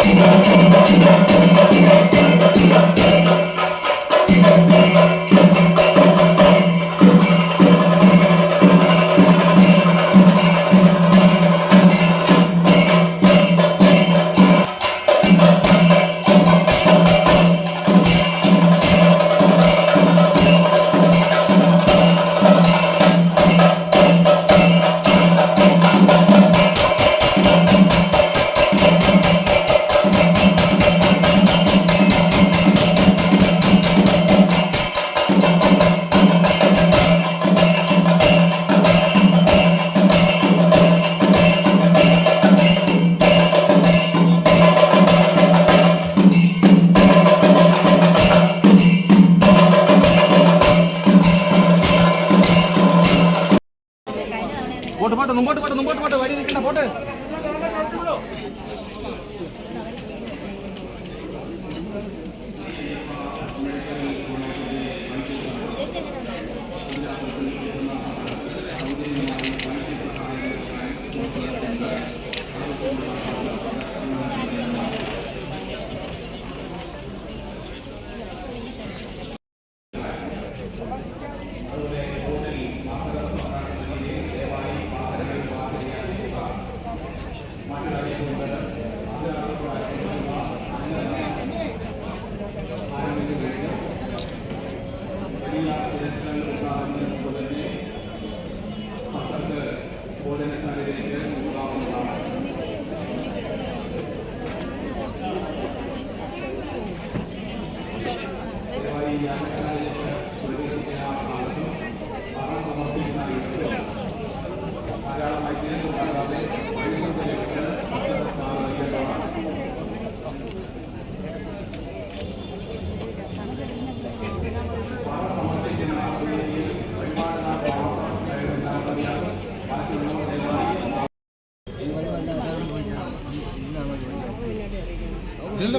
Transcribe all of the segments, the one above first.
てれびてれびてれ。போட்டு போட்டு போட்டு போட்டு போட்டு வடி நிற்கின்ற போட்டு. お出めされる。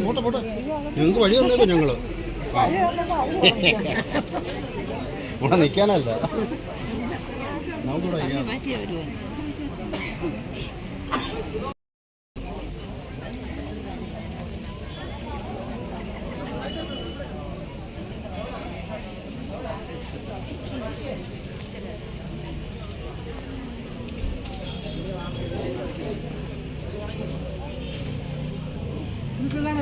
പോട്ടെ പോട്ടെ. ഞങ്ങൾക്ക് വഴി വന്നേക്കോ ഞങ്ങൾ ഇവിടെ നിൽക്കാനല്ല നമുക്കിവിടെ നിൽക്കാം Thank you.